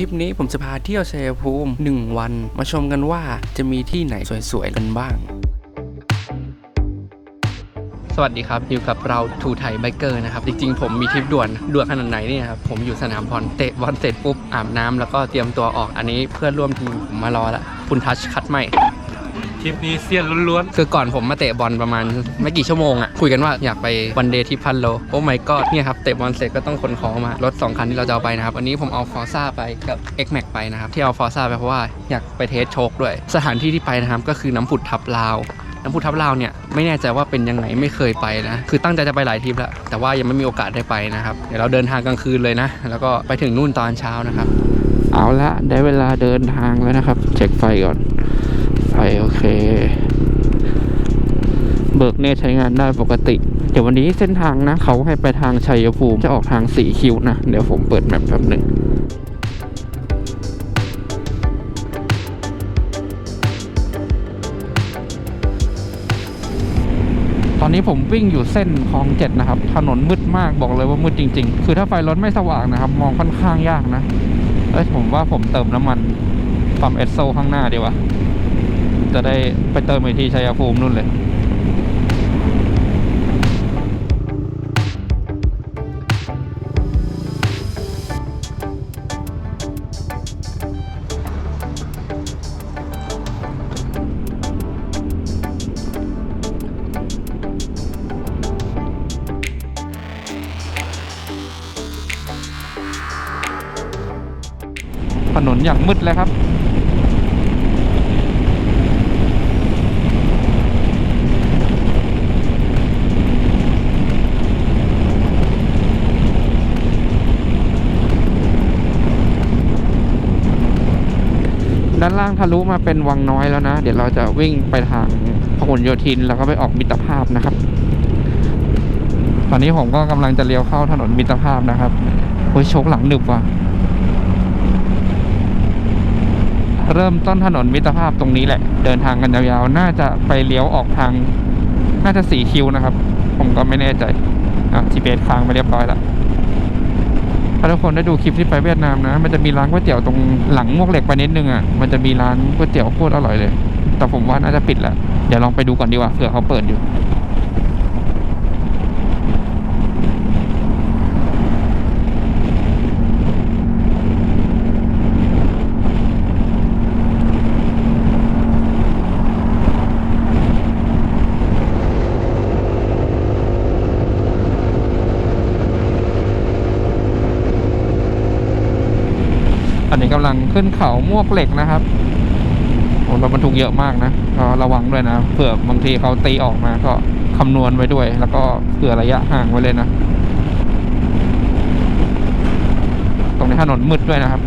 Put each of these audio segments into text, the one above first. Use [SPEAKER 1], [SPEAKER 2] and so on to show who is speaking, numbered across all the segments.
[SPEAKER 1] ริปนี้ผมจะพาเที่ยวชัยภูมิ 1 วัน มาชมกันว่าจะมีที่ไหนสวยๆกันบ้าง สวัสดีครับอยู่กับเราทูไทยไบเกอร์นะครับ จริงๆ ผมมีทริปด่วนด่วนขนาดไหนเนี่ยครับ ผมอยู่สนามบอลเตะบอลเสร็จปุ๊บอาบน้ำแล้วก็เตรียมตัวออกอันนี้เพื่อนร่วมทีมผมมารอละคุณทัชคัดใหม่
[SPEAKER 2] ทริปนี้เซียนล้วน
[SPEAKER 1] คือก่อนผมมาเตะบอลประมาณไม่กี่ชั่วโมงอะคุยกันว่าอยากไปวันเดย์ที่พันโลโอ้ my god เนี่ยครับเตะบอลเสร็จก็ต้องขนของมารถ 2 คันที่เราจะเอาไปนะครับอันนี้ผมเอาฟอร์ซ่าไปกับ X Max ไปนะครับที่เอาฟอร์ซ่าไปเพราะว่าอยากไปเทสโชคด้วย สถานที่ที่ไปนะครับก็คือน้ำผุดทับลาวน้ำพุทับลาวเนี่ยไม่แน่ใจว่าเป็นยังไงไม่เคยไปนะ คือตั้งใจจะไปหลายทริปแล้ว แต่ว่ายังไม่มีโอกาสได้ไปนะครับ เดี๋ยวเราเดินทางกลางคืนเลยนะ แล้วก็ไปถึงนู่นตอนเช้านะครับ เอาละได้เวลาเดินทางแล้วนะครับ เช็คไฟก่อนไฟ โอเค เบิกเนตใช้งานได้ปกติ เดี๋ยววันนี้เส้นทางนะ เขาให้ไปทางชัยภูมิจะออกทางสีคิวนะ เดี๋ยวผมเปิดแมปแป๊บหนึ่งตอนนี้ผมวิ่งอยู่เส้นคลองเจ็ดนะครับ ถนนมืดมากบอกเลยว่ามืดจริง ๆ คือถ้าไฟรถไม่สว่างนะครับ มองค่อนข้างยากนะ เอ้ยผมว่าผมเติมน้ำมันปั๊มเอสโซข้างหน้าดีกว่า จะได้ไปเติมอีกที่ชัยภูมินู่นเลยถนนอย่างมืดเลยครับานล่างทะลุมาเป็นวังน้อยแล้วนะ เดี๋ยวเราจะวิ่งไปทางพหลโยธินแล้วก็ไปออกมิตรภาพนะครับ ตอนนี้ผมก็กำลังจะเลี้ยวเข้าถนนมิตรภาพนะครับโอ้ยโชคหลังหนึบว่ะเริ่มต้นถนนมิตรภาพตรงนี้แหละ เดินทางกันยาวๆ น่าจะไปเลี้ยวออกทาง น่าจะสี่คิวนะครับ ผมก็ไม่แน่ใจอะทีเบสค้างไปเรียบร้อยแล้ว ถ้าทุกคนได้ดูคลิปที่ไปเวียดนามนะ มันจะมีร้านก๋วยเตี๋ยวตรงหลังมวกเหล็กไปนิดนึงอะ มันจะมีร้านก๋วยเตี๋ยวโคตรอร่อยเลย แต่ผมว่าน่าจะปิดแล้วเดี๋ยวลองไปดูก่อนดีกว่าเผื่อเขาเปิดอยู่ อันนี้กำลังขึ้นเขามวกเหล็กนะครับโอ้รถบรรทุกเยอะมากนะก็ระวังด้วยนะเผื่อบางทีเขาตีออกมาก็คำนวณไว้ด้วย แล้วก็เผื่อระยะห่างไว้เลยนะ ตรงนี้ถนนมืดด้วยนะครับ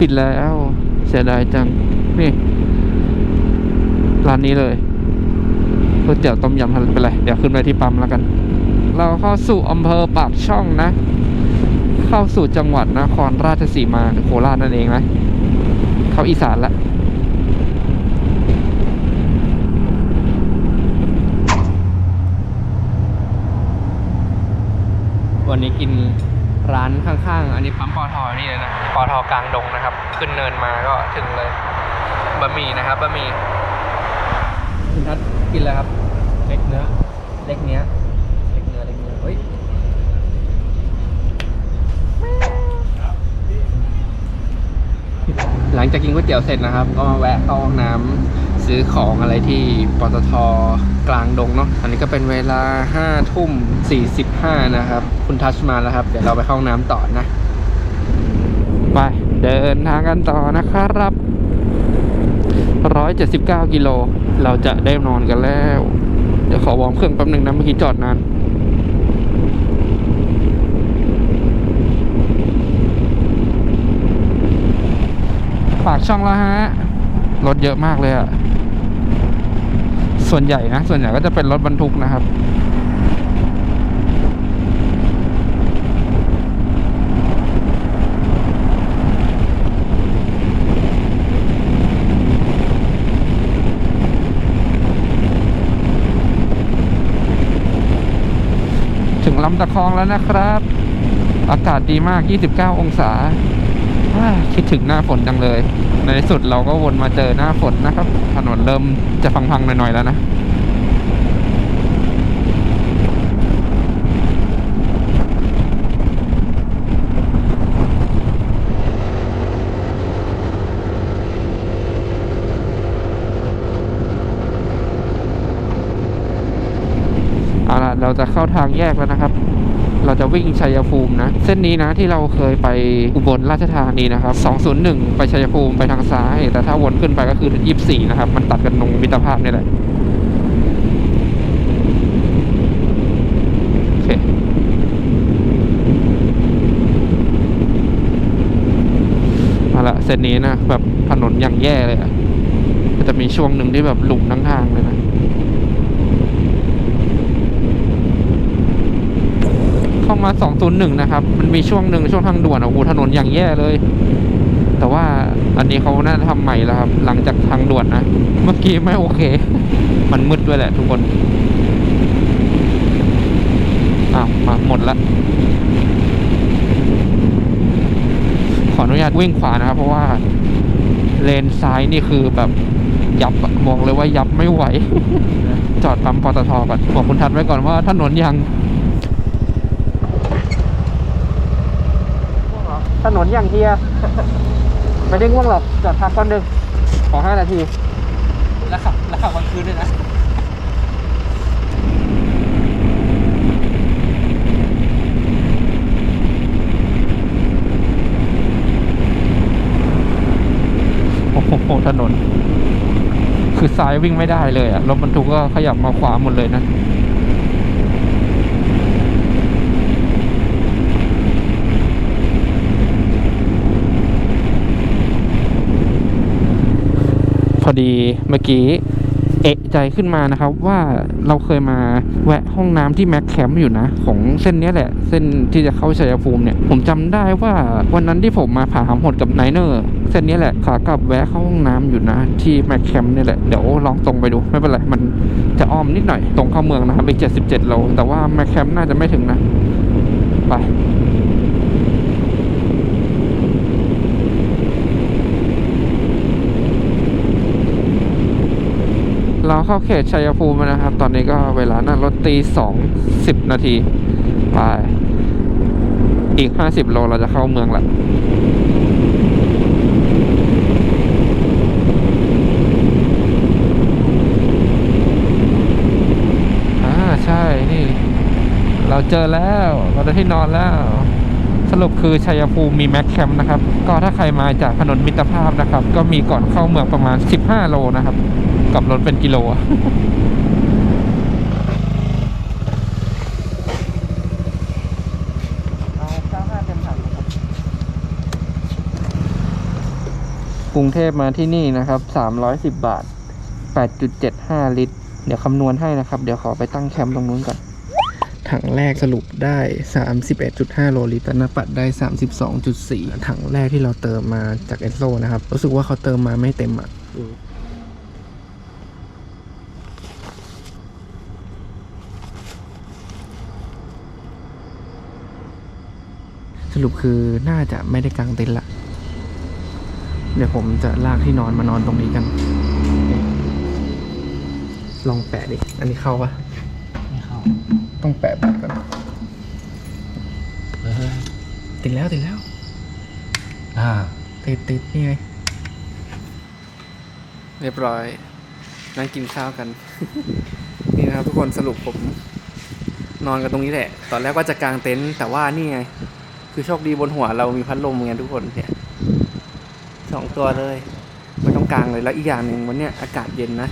[SPEAKER 1] ปิดแล้ว เสียดายจัง นี่ร้านนี้เลยก๋วยเตี๋ยวต้มยำทะเลเป็นไรเดี๋ยวขึ้นไปที่ปั๊มแล้วกัน เราเข้าสู่อำเภอปากช่องนะ เข้าสู่จังหวัดนครราชสีมาหรือโคราชนั่นเองนะเข้าอีสานละวันนี้กินร้านข้างๆ อันนี้ปั๊มปอทอ นี่เลยนะปอทอกลางดงนะครับ ขึ้นเนินมาก็ถึงเลยบะหมี่นะครับบะหมี่คุณทัศกินแล้วครับ เล็กเนื้อ เล็กเนื้อเล็กเนื้อ เล็กเนื้อ เฮ้ยหลังจากกินก๋วยเตี๋ยวเสร็จนะครับ ก็มาแวะเข้าห้องน้ำซื้อของอะไรที่ปตทกลางดงเนาะอันนี้ก็เป็นเวลา5ทุ่ม45นะครับ คุณทัชมาแล้วครับ เดี๋ยวเราไปเข้าห้องน้ำต่อนะ ไปเดินทางกันต่อนะครับ179กิโลเราจะได้นอนกันแล้ว เดี๋ยวขอวอร์มเครื่องแป๊บหนึ่งนะเมื่อกี้จอดนานปากช่องแล้วฮะ รถเยอะมากเลยอะส่วนใหญ่นะ ส่วนใหญ่ก็จะเป็นรถบรรทุกนะครับ ลำตะคองแล้วนะครับ อากาศดีมาก 29 องศา คิดถึงหน้าฝนจังเลย ในที่สุดเราก็วนมาเจอหน้าฝนนะครับ ถนนเริ่มจะพังๆหน่อยๆแล้วนะ เราจะเข้าทางแยกแล้วนะครับ เราจะวิ่งชัยภูมินะ เส้นนี้นะที่เราเคยไปอุบลราชธานีนะครับ 201 ไปชัยภูมิไปทางซ้าย แต่ถ้าวนขึ้นไปก็คือ 24 นะครับ มันตัดกันตรงมิตรภาพนี่แหละโอเอาละเส้นนี้นะแบบถนนอย่างแย่เลยอะก็จะมีช่วงหนึ่งที่แบบหลุมทั้งทางเลยนะ เข้า มา 201 นะครับ มันมีช่วงหนึ่งช่วงทางด่วนโอ้โหถนนอย่างแย่เลย แต่ว่าอันนี้เขาน่าจะทำใหม่แล้วครับ หลังจากทางด่วนนะ เมื่อกี้ไม่โอเค มันมืดด้วยแหละทุกคนอ้าวมาหมดละขออนุญาตวิ่งขวานะครับ เพราะว่าเลนซ้ายนี่คือแบบยับอะบอกเลยว่ายับไม่ไหว จอดปั๊มปตทก่อนบอกคุณทัดไว้ก่อนว่าถนนยัง ถนนอย่างเฮีย ไม่ได้ง่วงหรอก จอดพักก่อนหนึ่งขอห้านาที แล้วขับแล้วขับกลางคืนด้วยนะ โอ้โหถนน คือซ้ายวิ่งไม่ได้เลยอะรถบรรทุกก็ขยับมาขวาหมดเลยนะ ดีเมื่อกี้เอะใจขึ้นมานะครับว่าเราเคยมาแวะห้องน้ำที่แม็กแคมป์อยู่นะ ของเส้นนี้แหละ เส้นที่จะเข้าชัยภูมิเนี่ย ผมจำได้ว่าวันนั้นที่ผมมาผ่าหามหดกับไนเนอร์เส้นนี้แหละขากลับแวะเข้าห้องน้ำอยู่นะ ที่แม็กแคมป์นี่แหละเดี๋ยวลองตรงไปดูไม่เป็นไร มันจะอ้อมนิดหน่อยตรงเข้าเมืองนะครับอีก77โลแต่ว่าแม็กแคมป์น่าจะไม่ถึงนะ ไป เราเข้าเขตชัยภูมิแล้วนะครับ ตอนนี้ก็เวลานั่งรถตีสองสิบนาที ไป อีกห้าสิบโลเราจะเข้าเมืองละอ่าใช่ นี่ เราเจอแล้ว เราได้ที่นอนแล้ว สรุปคือชัยภูมิมีแม็กแคมป์นะครับ ก็ถ้าใครมาจากถนนมิตรภาพนะครับ ก็มีก่อนเข้าเมืองประมาณ 15 โลนะครับ กับรถเป็นกิโลอะเอา95เต็มถังครับกรุงเทพมาที่นี่นะครับ 310 บาท 8.75 ลิตร เดี๋ยวคำนวณให้นะครับ เดี๋ยวขอไปตั้งแคมป์ตรงนู้นก่อน ถังแรกสรุปได้ 31.5 โลลิตรนปัดได้ 32.4 ถังแรกที่เราเติมมาจากเอสโซนะครับ รู้สึกว่าเขาเติมมาไม่เต็มอะ สรุปคือน่าจะไม่ได้กางเต็นท์ละ เดี๋ยวผมจะลากที่นอนมานอนตรงนี้กัน ลองแปะดิ อันนี้เข้าปะ
[SPEAKER 2] ไม่เข้า
[SPEAKER 1] ต้องแปะบัตรก่อน
[SPEAKER 2] เออ
[SPEAKER 1] ติดแล้วติดแล้ว
[SPEAKER 2] อ่า
[SPEAKER 1] ติดติดนี่ไง เรียบร้อย นั่งกินข้าวกัน นี่นะครับทุกคนสรุปผมนอนกันตรงนี้แหละ ตอนแรกว่าจะกางเต็นท์แต่ว่านี่ไง คือโชคดีบนหัวเรามีพัดลมไงทุกคนเนี่ยสองตัวเลยไม่ต้องกางเลยแล้วอีกอย่างหนึ่งวันเนี้ยอากาศเย็นนะ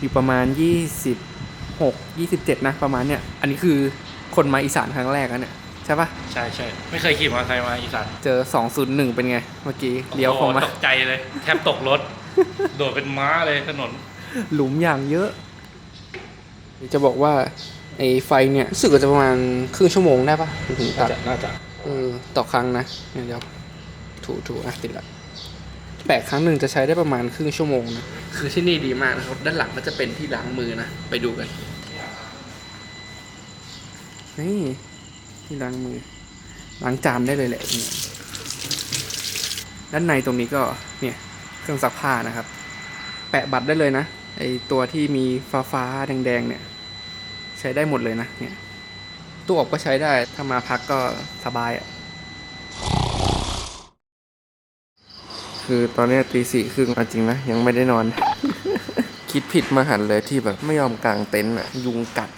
[SPEAKER 1] อยู่ประมาณยี่สิบหกยี่สิบเจ็ดนะประมาณเนี้ยอันนี้คือคนมาอีสานครั้งแรกนะเนี่ยใช่ปะ
[SPEAKER 2] ใช่ใช่ไม่เคยขี่มอเตอร์ไซค์มาอีสาน
[SPEAKER 1] เจอสองศูนย์หนึ่งเป็นไง เมื่อกี้เลี้ยวเข้ามา
[SPEAKER 2] โอ้โหตกใจเลย แทบตกรถ โดดเป็นม้าเลยถนน
[SPEAKER 1] หลุมอย่างเยอะ จะบอกว่าไอ้ไฟเนี่ยรู้สึกว่าจะประมาณครึ่งชั่วโมงได้ปะถึงตั
[SPEAKER 2] น่า
[SPEAKER 1] ด
[SPEAKER 2] จะน่าจะ
[SPEAKER 1] เออต่อครั้งนะเนี่ยเดี๋ยวถูถูอะติดละแปะครั้งหนึ่งจะใช้ได้ประมาณครึ่งชั่วโมงนะคือที่นี่ดีมากนะครับ ด้านหลังก็จะเป็นที่ล้างมือนะ ไปดูกัน นี่ที่ล้างมือ ล้างจานได้เลยแหละเนี่ยด้านในตรงนี้ก็เนี่ยเครื่องซักผ้านะครับ แปะบัตรได้เลยนะไอตัวที่มีฟ้าฟ้าๆแดงๆเนี่ย ใช้ได้หมดเลยนะเนี่ย ตู้อบก็ใช้ได้ ถ้ามาพักก็สบายอะ่ะคือตอนนี้ตีสี่ครึ่งจริงนะยังไม่ได้นอน คิดผิดมาหันเลยที่แบบไม่ยอมกางเต็นท์อะยุงกัด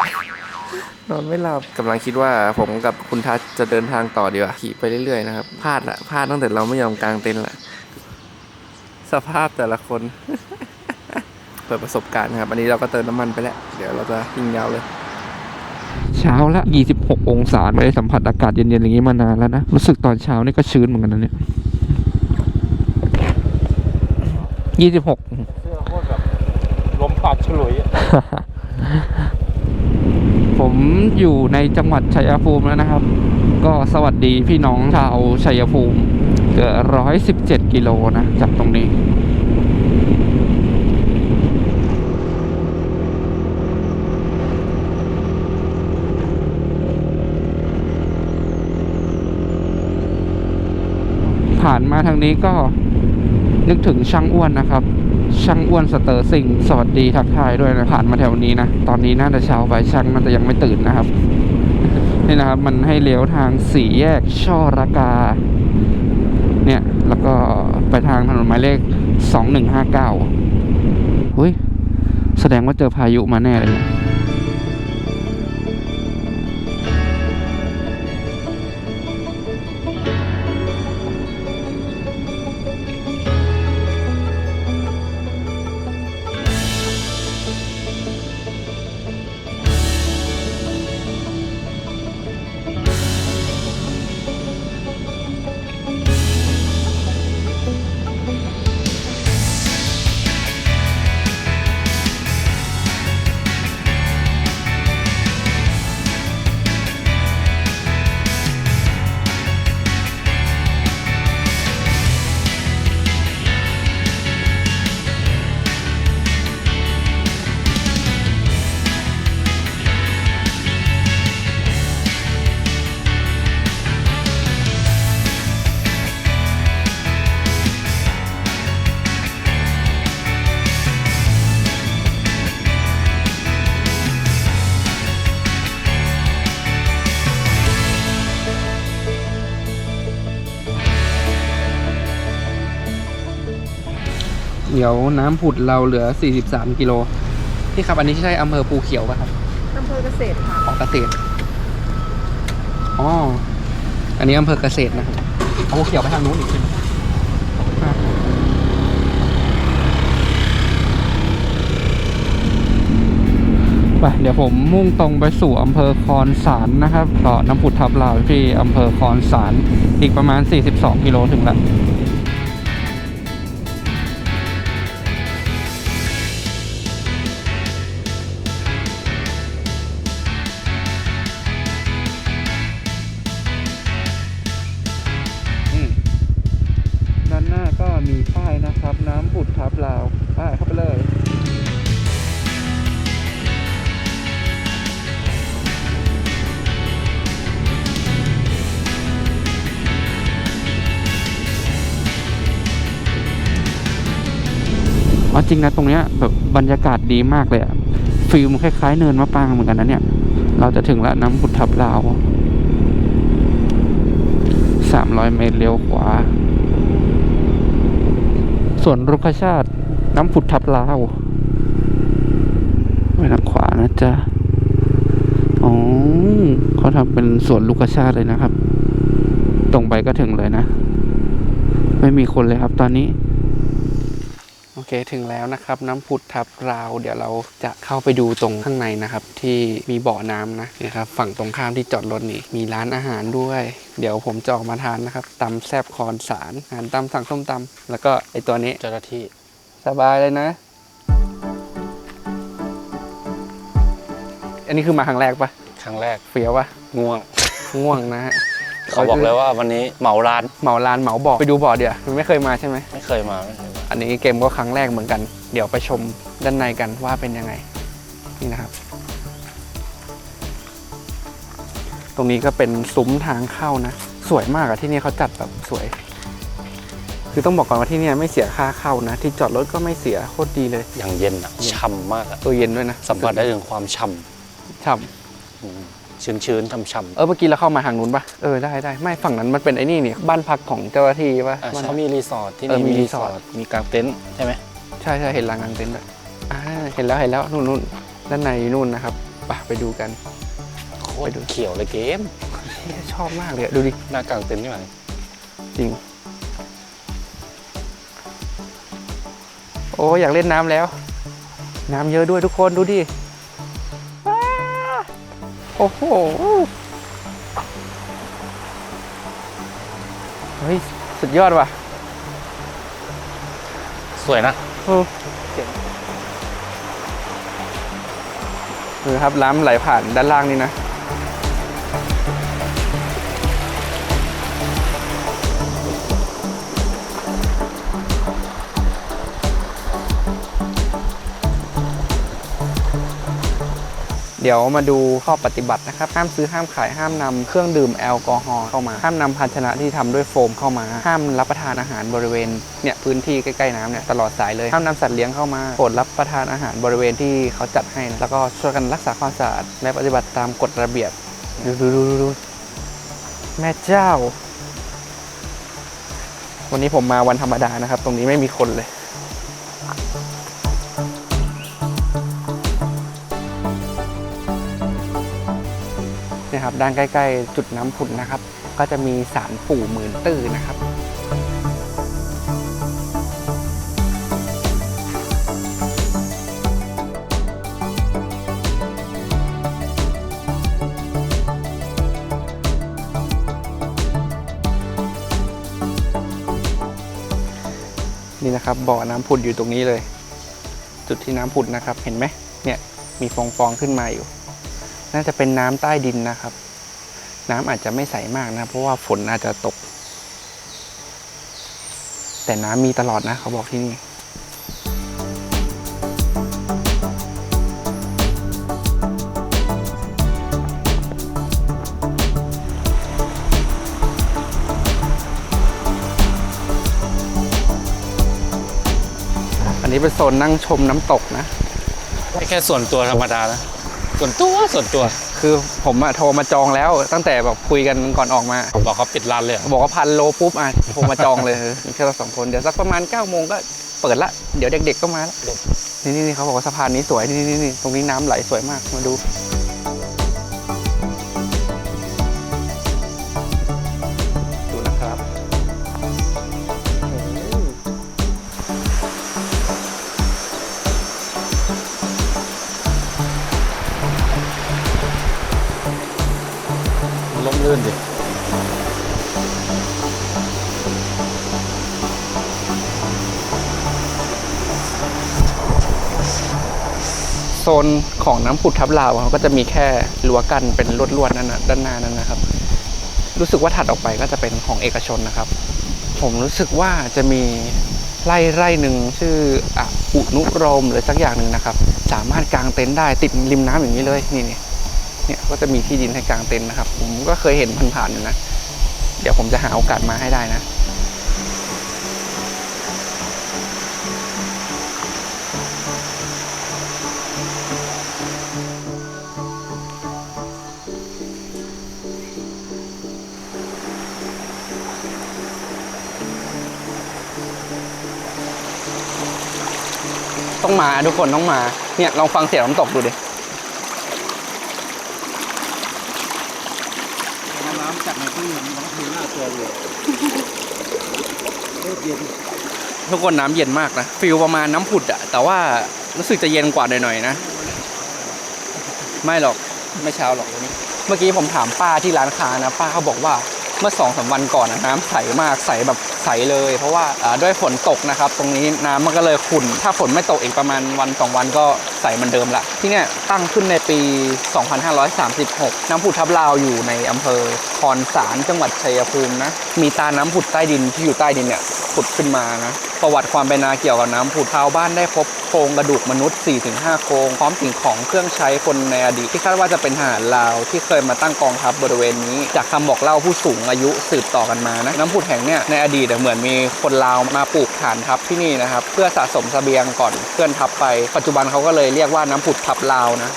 [SPEAKER 1] นอนไม่หลับกำลังคิดว่าผมกับคุณทัศจะเดินทางต่อดีกว่าขี่ไปเรื่อยๆนะครับพลาดละพลาดตั้งแต่เราไม่ยอมกางเต็นท์ละสภาพแต่ละคน เปิดประสบการณ์ครับ อันนี้เราก็เติมน้ำมันไปแล้ว เดี๋ยวเราจะยิงยาวเลย เช้าละ 26 องศาไม่ได้สัมผัสอากาศเย็นๆอย่างนี้มานานแล้วนะ รู้สึกตอนเช้านี่ก็ชื้นเหมือนกันนะเนี่ย26
[SPEAKER 2] เสื้อโคตรแบบลมพัดฉลุยอะ
[SPEAKER 1] ผมอยู่ในจังหวัดชัยภูมิแล้วนะครับ ก็สวัสดีพี่น้องชาวชัยภูมิเหลือร้อยสิบเจ็ดกิโลนะจากตรงนี้ ผ่านมาทางนี้ก็นึกถึงช่างอ้วนนะครับ ช่างอ้วนสเตอร์ซิงสวัสดีทักทายด้วยนะผ่านมาแถวนี้นะ ตอนนี้น่าจะเช้าไปช่างน่าจะยังไม่ตื่นนะครับนี่นะครับ มันให้เลี้ยวทางสี่แยกช่อระกา เนี่ย แล้วก็ไปทางถนนหมายเลขสองหนึ่งห้าเก้าอุ้ยแสดงว่าเจอพายุมาแน่เลยนี่ย ดี๋ยวน้ำผุดเราเหลือ 43 กิโลพี่ครับอันนี้ใช่อำเภอภูเขียวป่ะครับ
[SPEAKER 3] อำเภอเกษตรค่ะ
[SPEAKER 1] ของเกษตรอ๋ออันนี้อำเภอเกษตรนะครับเอาภูเขียวไปทางนู้นอีกใช่ไหมอะไปเดี๋ยวผมมุ่งตรงไปสู่อำเภอคอนสารนะครับ ต่อน้ำผุดทับลาวที่อำเภอคอนสารอีกประมาณ 42 กิโลถึงแล้ว ริงนะตรงเนี้ยแบบบรรยากาศดีมากเลยอะฟิลมันคล้ายๆเนินมะปรางเหมือนกันนะเนี่ย เราจะถึงแล้วน้ำผุดทับลาวสามร้อยเมตรเลี้ยวขวาส่วนรุกชาติ น้ำผุดทับลาวไปทางขวานะจ๊ะอ๋อเขาทำเป็นสวนลูกชาติเลยนะครับ ตรงไปก็ถึงเลยนะ ไม่มีคนเลยครับตอนนี้ เคถึงแล้วนะครับ น้ำผุดทับราว เดี๋ยวเราจะเข้าไปดูตรงข้างในนะครับ ที่มีบ่อน้ำนะนี่ครับฝั่งตรงข้ามที่จอดรถนี่มีร้านอาหารด้วย เดี๋ยวผมจะออกมาทานนะครับตำแซบคอนสารอาหารตำสั่งส้มตำแล้วก็ไอตัวนี้
[SPEAKER 2] เจ้าหน้าที่
[SPEAKER 1] สบายเลยนะ อันนี้คือมาครั้งแรกปะ
[SPEAKER 2] ครั้งแรก
[SPEAKER 1] เฟี้ยวปะ
[SPEAKER 2] ง่วง
[SPEAKER 1] ง่วงนะฮะ
[SPEAKER 2] เขาบอกเลยว่าวันนี้เหมาร้าน
[SPEAKER 1] เหมาลานเหมาบ่อไปดูบ่อเดี๋ยวมันไม่เคยมาใช่ไหม
[SPEAKER 2] ไม่เคยมาไม่เคยมา
[SPEAKER 1] อันนี้เกมก็ครั้งแรกเหมือนกัน เดี๋ยวไปชมด้านในกันว่าเป็นยังไง นี่นะครับ
[SPEAKER 3] ตรงนี้ก็เป็นซุ้มทางเข้านะ สวยมากอะที่นี่เขาจัดแบบสวย คือต้องบอกก่อนว่าที่เนี่ยไม่เสียค่าเข้านะ ที่จอดรถก็ไม่เสียโคตรดีเลย
[SPEAKER 2] อย่างเย็นอะช่ำมากอะ
[SPEAKER 3] ตัวเย็นด้วยนะ
[SPEAKER 2] สัมผัสได้ถึงความช่
[SPEAKER 3] ฉ่ำ
[SPEAKER 2] ชื้น ชื้นๆช่ำำ
[SPEAKER 3] เออเมื่อกี้เราเข้ามาทางนู้นปะเออได้ได้ไม่ฝั่งนั้นมันเป็นไอ้นี่นี่บ้านพักของเจ้าหน้าที่ปะ
[SPEAKER 2] ๆอะ
[SPEAKER 3] บ้าน
[SPEAKER 2] เขามีรีสอร์ทที่
[SPEAKER 3] เออ
[SPEAKER 2] นี่
[SPEAKER 3] มี
[SPEAKER 2] มี
[SPEAKER 3] รี
[SPEAKER 2] รี
[SPEAKER 3] ส
[SPEAKER 2] ส
[SPEAKER 3] อ
[SPEAKER 2] อ
[SPEAKER 3] ร์
[SPEAKER 2] ร์
[SPEAKER 3] ท
[SPEAKER 2] ทมีกางเต็นท์ใช่ไหม
[SPEAKER 3] ใช่ใช่เห็นลานกลางเต็นท์ด้วยอ่าเห็นแล้วเห็นแล้วนู่นนู่นด้านในนู่นนะครับไปไปดูกัน
[SPEAKER 2] โคตรเขียวเลยเกม
[SPEAKER 3] เชี่ยชอบมากเลยอะดูดิ
[SPEAKER 2] หน้ากางเต็นท์นี่หว่า
[SPEAKER 3] จริง โอ้อยากเล่นน้ำแล้ว น้ำเยอะด้วยทุกคนดูดิว้าโอ้โห เฮ้ย สุดยอดว่ะ
[SPEAKER 2] สวยนะ
[SPEAKER 3] เออเจ๋งเออครับน้ำไหลผ่านด้านล่างนี่นะ เดี๋ยวมาดูข้อปฏิบัตินะครับ ห้ามซื้อห้ามขายห้ามนำเครื่องดื่มแอลกอฮอล์เข้ามา ห้ามนำภาชนะที่ทำด้วยโฟมเข้ามา ห้ามรับประทานอาหารบริเวณเนี่ยพื้นที่ใกล้ๆน้ำเนี่ยตลอดสายเลย ห้ามนำสัตว์เลี้ยงเข้ามาโปรดรับประทานอาหารบริเวณที่เขาจัดให้นะแล้วก็ช่วยกันรักษาความสะอาดและปฏิบัติตามกฎระเบียบ ดูดูดูดูดูแม่เจ้า วันนี้ผมมาวันธรรมดานะครับ ตรงนี้ไม่มีคนเลย ด้านใกล้ ๆ จุดน้ำผุดนะครับ ก็จะมีสารปู่หมื่นตื้อนะครับนี่นะครับบ่อน้ำผุดอยู่ตรงนี้เลย จุดที่น้ำผุดนะครับ เห็นไหมเนี่ยมีฟองๆขึ้นมาอยู่ น่าจะเป็นน้ำใต้ดินนะครับ น้ำอาจจะไม่ใสมากนะ เพราะว่าฝนอาจจะตก แต่น้ำมีตลอดนะ เขาบอกที่นี่อันนี้เป็นโซนนั่งชมน้ำตกนะ
[SPEAKER 2] ไม่แค่ส่วนตัวธรรมดานะ ส่วนตัวส่วนตัว
[SPEAKER 3] คือผมอะโทรมาจองแล้วตั้งแต่แบบคุยกันก่อนออกมา
[SPEAKER 2] ผมบอกเขาปิดร้านเลยเหรอ
[SPEAKER 3] บอกว่าพันโลปุ๊บอะโทรมาจองเลยเออมีแค่เราสองคนเดี๋ยวสักประมาณ9ก้าโมงก็เปิดละเดี๋ยวเด็กๆก็มาละนี่นี่นี่เขาบอกว่าสะพานนี้สวยนี่นี่นี่ตรงนี้น้ำไหลสวยมากมาดูดู นของน้ำผุดทับลาวอะก็จะมีแค่รั้วกันเป็นลวดๆนั่นนะด้านหน้านั้นนะครับ รู้สึกว่าถัดออกไปก็จะเป็นของเอกชนนะครับ ผมรู้สึกว่าจะมีไร่ไร่หนึ่งชื่ออ,อุนุรมหรือสักอย่างหนึ่งนะครับ สามารถกางเต็นท์ได้ติดริมน้ำอย่างนี้เลยนี่นี่เนี่ยก็จะมีที่ดินให้กางเต็นท์นะครับ ผมก็เคยเห็นผ่านๆอยู่นะ เดี๋ยวผมจะหาโอกาสมาให้ได้นะ ต้องมาทุกคนต้องมา เนี่ยลองฟังเสียงน้ำตกดูดิ
[SPEAKER 4] น้ำจากในตู้เย็นมันก็คือหน้าตัวเลยโคตรเย็น
[SPEAKER 3] ทุกคนน้ำเย็นมากนะฟิลประมาณน้ำผุดอะแต่ว่ารู้สึกจะเย็นกว่าหน่อยๆนะ ไม่หรอกไม่เช้าหรอกเมื่อกี้ผมถามป้าที่ร้านค้านะ ป้าเขาบอกว่าเมื่อสองสามวันก่อนนะน้ำใสมากใสแบบ
[SPEAKER 1] ใสเลย เพราะว่าด้วยฝนตกนะครับ ตรงนี้น้ำมันก็เลยขุ่น ถ้าฝนไม่ตกอีกประมาณวัน 2 วันก็ ใสเหมือนเดิมละ ที่เนี่ยตั้งขึ้นในปี 2536 น้ำผุดทับลาวอยู่ในอำเภอคอนสารจังหวัดชัยภูมินะ มีตาน้ำผุดใต้ดินที่อยู่ใต้ดินเนี่ยผุดขึ้นมานะ ประวัติความเป็นมาเกี่ยวกับน้ำผุดชาวบ้านได้พบโครงกระดูกมนุษย์ 4-5 โครง พร้อมสิ่งของเครื่องใช้คนในอดีต ที่คาดว่าจะเป็นทหารลาวที่เคยมาตั้งกองทัพบริเวณนี้ จากคำบอกเล่าผู้สูงอายุสืบต่อกันมานะ น้ำผุดแห่งเนี่ยในอดีตเหมือนมีคนลาวมาปลูกฐานทัพที่นี่นะครับ เพื่อสะสมเสบียงก่อนเคลื่อนทัพไป ปัจจุบันเขาก็เลยเรียกว่าน้ำผุดทับลาวนะ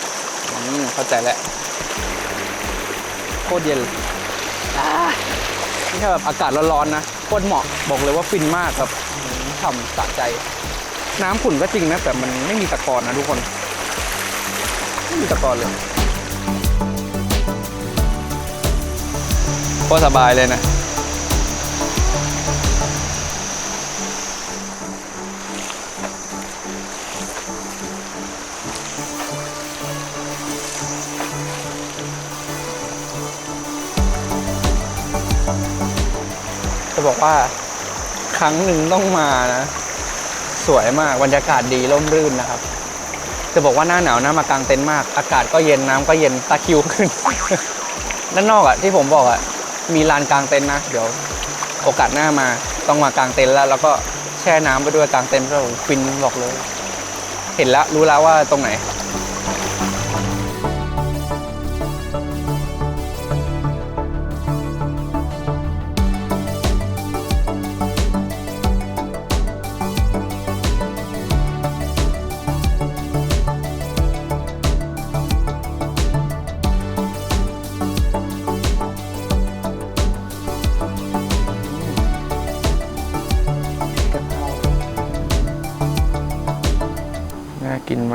[SPEAKER 1] อืมเข้าใจแล้วโคตรเย็นเลยอ่านี่แค่แบบอากาศร้อนๆนะโคตรเหมาะบอกเลยว่าฟินมากแบบฉ่ำสะใจ น้ำขุ่นก็จริงนะแต่มันไม่มีตะกอนนะทุกคน ไม่มีตะกอนเลยโคตรสบายเลยนะ บอกว่า ครั้งหนึ่งต้องมานะ สวยมากบรรยากาศดีร่มรื่นนะครับ จะบอกว่าหน้าหนาวน่ามากางเต็นท์มาก อากาศก็เย็นน้ำก็เย็นตะคิวขึ้น ด้านนอกอะที่ผมบอกอะมีลานกางเต็นท์นะ เดี๋ยวโอกาสหน้ามาต้องมากางเต็นท์แล้วแล้วก็แช่น้ำไปด้วยกางเต็นท์ก็ฟินบอกเลย เห็นแล้วรู้แล้วว่าตรงไหน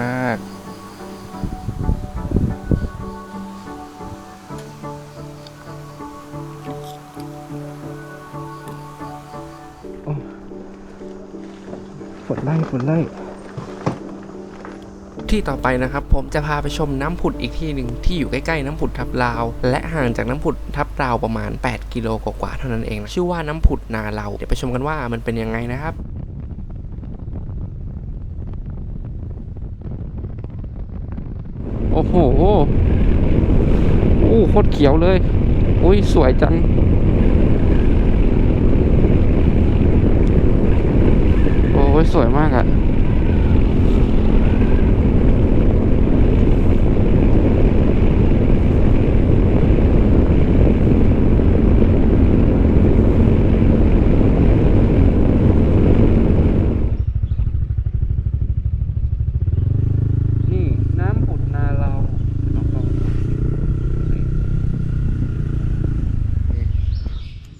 [SPEAKER 1] มาก ฝนไล่ฝนไล่ ที่ต่อไปนะครับ ผมจะพาไปชมน้ำผุดอีกที่หนึ่งที่อยู่ใกล้ๆน้ำผุดทับลาว และห่างจากน้ำผุดทับลาวประมาณ 8 กิโลกว่าๆเท่านั้นเองนะชื่อว่าน้ำผุดนาเราเดี๋ยวไปชมกันว่ามันเป็นยังไงนะครับ อ้โหโอ้โคตรเขียวเลย อุ้ยสวยจังโอ้ยสวยมากอะ่ะ นี่น้ำผุดนาเรา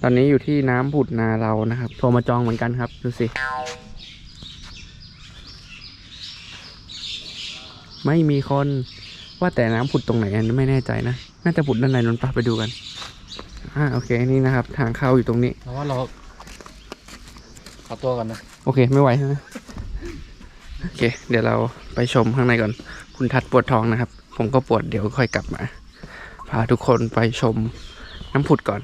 [SPEAKER 1] ต อนนี้อยู่ที่น้ำผุดนาเรานะครับ โทรมาจองเหมือนกันครับ ดูสิ ไม่มีคนว่าแต่น้ำผุดตรงไหนอันนี้ไม่แน่ใจนะ น่าจะผุดด้านในนนปะไปดูกัน อ่าโอเค นี่นะครับ ทางเข้าอยู่ตรงนี้
[SPEAKER 5] แต่ว่าเราขอตัวก่อนนะ
[SPEAKER 1] โอเค ไม่ไหวใช่ไหมโอเค เดี๋ยวเราไปชมข้างในก่อน คุณทัดปวดท้องนะครับ ผมก็ปวดเดี๋ยวค่อยกลับมา พาทุกคนไปชมน้ำผุดก่อน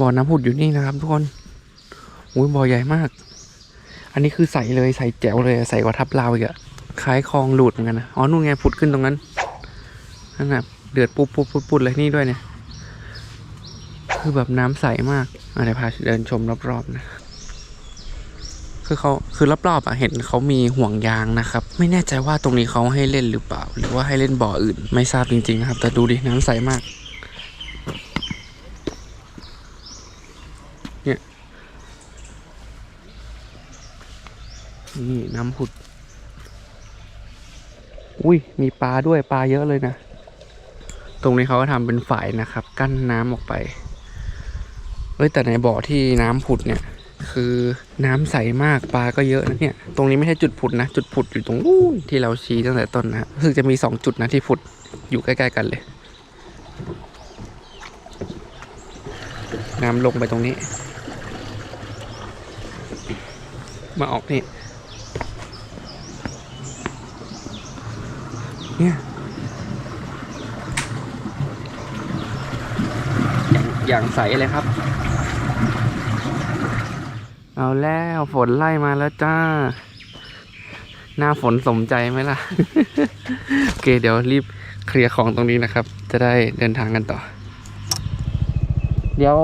[SPEAKER 1] บ่อน้ำผุดอยู่นี่นะครับทุกคนอุ้ยบ่อใหญ่มาก อันนี้คือใสเลยใสแจ๋วเลยใสกว่าทับลาวอีกอะคล้ายคลองหลุดเหมือนกันนะอ๋อนู่นไงผุดขึ้นตรงนั้นนั่นน่ะเดือดปุ๊บปุ๊บปุ๊บปุ๊บเลยนี่ด้วยเนี่ย คือแบบน้ำใสมากอะเดี๋ยวพาเดินชมรอบๆนะคือเขาคือรอบๆอะเห็นเขามีห่วงยางนะครับ ไม่แน่ใจว่าตรงนี้เขาให้เล่นหรือเปล่า หรือว่าให้เล่นบ่ออื่น ไม่ทราบจริงๆนะครับ แต่ดูดิน้ำใสมาก เนี่ย นี่น้ำผุด อุ้ย มีปลาด้วยปลาเยอะเลยนะ ตรงนี้เขาก็ทำเป็นฝายนะครับ กั้นน้ำออกไป เอ้ย แต่ในบ่อที่น้ำผุดเนี่ย คือน้ำใสมากปลาก็เยอะนะเนี่ย ตรงนี้ไม่ใช่จุดผุดนะ จุดผุดอยู่ตรงนู้นที่เราชี้ตั้งแต่ต้นนะรู้สึกจะมีสองจุดนะที่ผุดอยู่ใกล้ ๆ กันเลย น้ำลงไปตรงนี้ มาออกนี่ เนี่ยอย่างใสเลยครับ เอาแล้วฝนไล่มาแล้วจ้า หน้าฝนสมใจไหมล่ะ โอเค เดี๋ยวรีบเคลียร์ของตรงนี้นะครับ จะได้เดินทางกันต่อ เดี๋ยว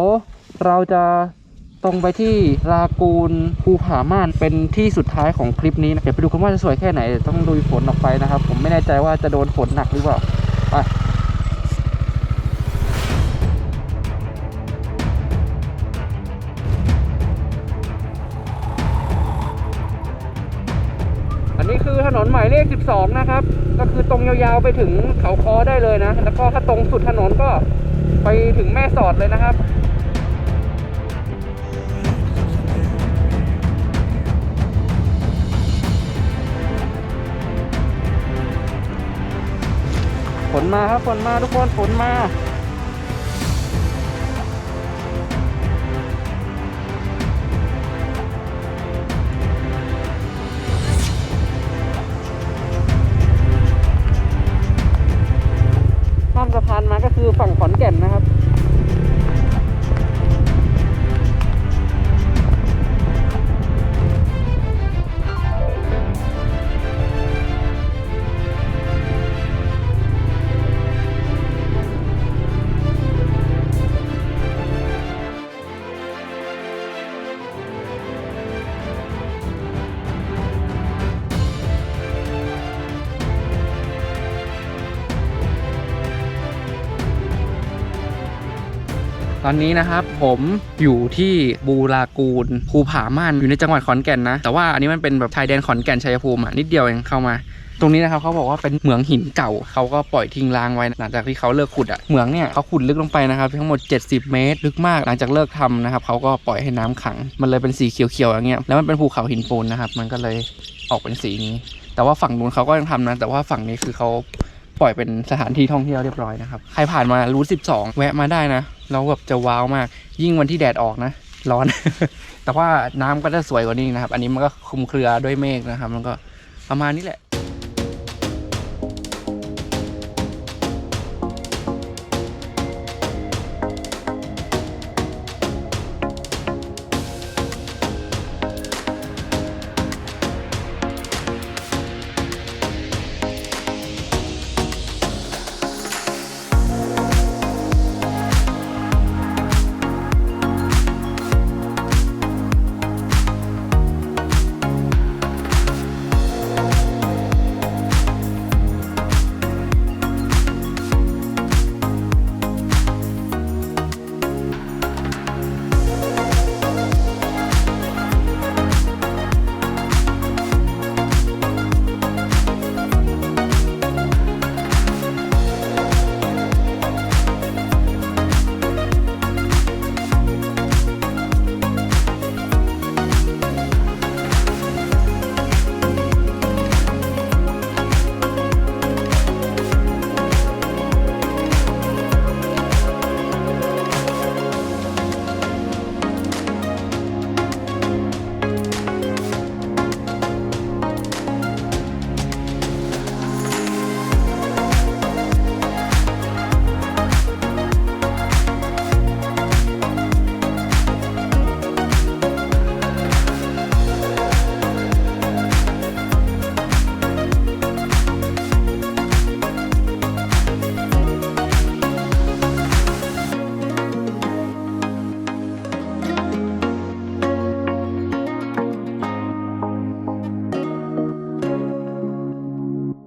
[SPEAKER 1] เราจะ ตรงไปที่ลากูนภูผาม่านเป็นที่สุดท้ายของคลิปนี้นะเดี๋ยวไปดูกันว่าจะสวยแค่ไหน ต้องดูฝนออกไปนะครับ ผมไม่แน่ใจว่าจะโดนฝนหนักหรือเปล่าไปอันนี้คือถนนหมายเลข 12 นะครับ ก็คือตรงยาวๆไปถึงเขาคอได้เลยนะ แล้วก็ถ้าตรงสุดถนนก็ไปถึงแม่สอดเลยนะครับ มาครับฝนมาทุกคนฝนมา ตอนนี้นะครับผมอยู่ที่บูรากูลภูผาม่านอยู่ในจังหวัดขอนแก่นนะ แต่ว่าอันนี้มันเป็นแบบชายแดนขอนแก่นชัยภูมิอะนิดเดียวเองเข้ามาตรงนี้นะครับเขาบอกว่าเป็นเหมืองหินเก่าเขาก็ปล่อยทิ้งร้างไว้หลังจากที่เขาเลิกขุดอะเหมืองเนี่ยเขาขุดลึกลงไปนะครับทั้งหมด 70 เมตร ลึกมากหลังจากเลิกทำนะครับเขาก็ปล่อยให้น้ำขัง มันเลยเป็นสีเขียวๆอย่างเงี้ยแล้วมันเป็นภูเขาหินปูนนะครับมันก็เลยออกเป็นสีนี้ แต่ว่าฝั่งนู้นเขาก็ยังทำนะแต่ว่าฝั่งนี้คือเขาปล่อยเป็นสถานที่ท่องเที่ยวเรียบร้อยนะครับใครผ่านมารูท12 แวะมาได้นะ เราแบบจะว้าวมาก ยิ่งวันที่แดดออกนะ ร้อน แต่ว่าน้ำก็จะสวยกว่านี้นะครับ อันนี้มันก็คลุมเครือด้วยเมฆนะครับ มันก็ประมาณนี้แหละ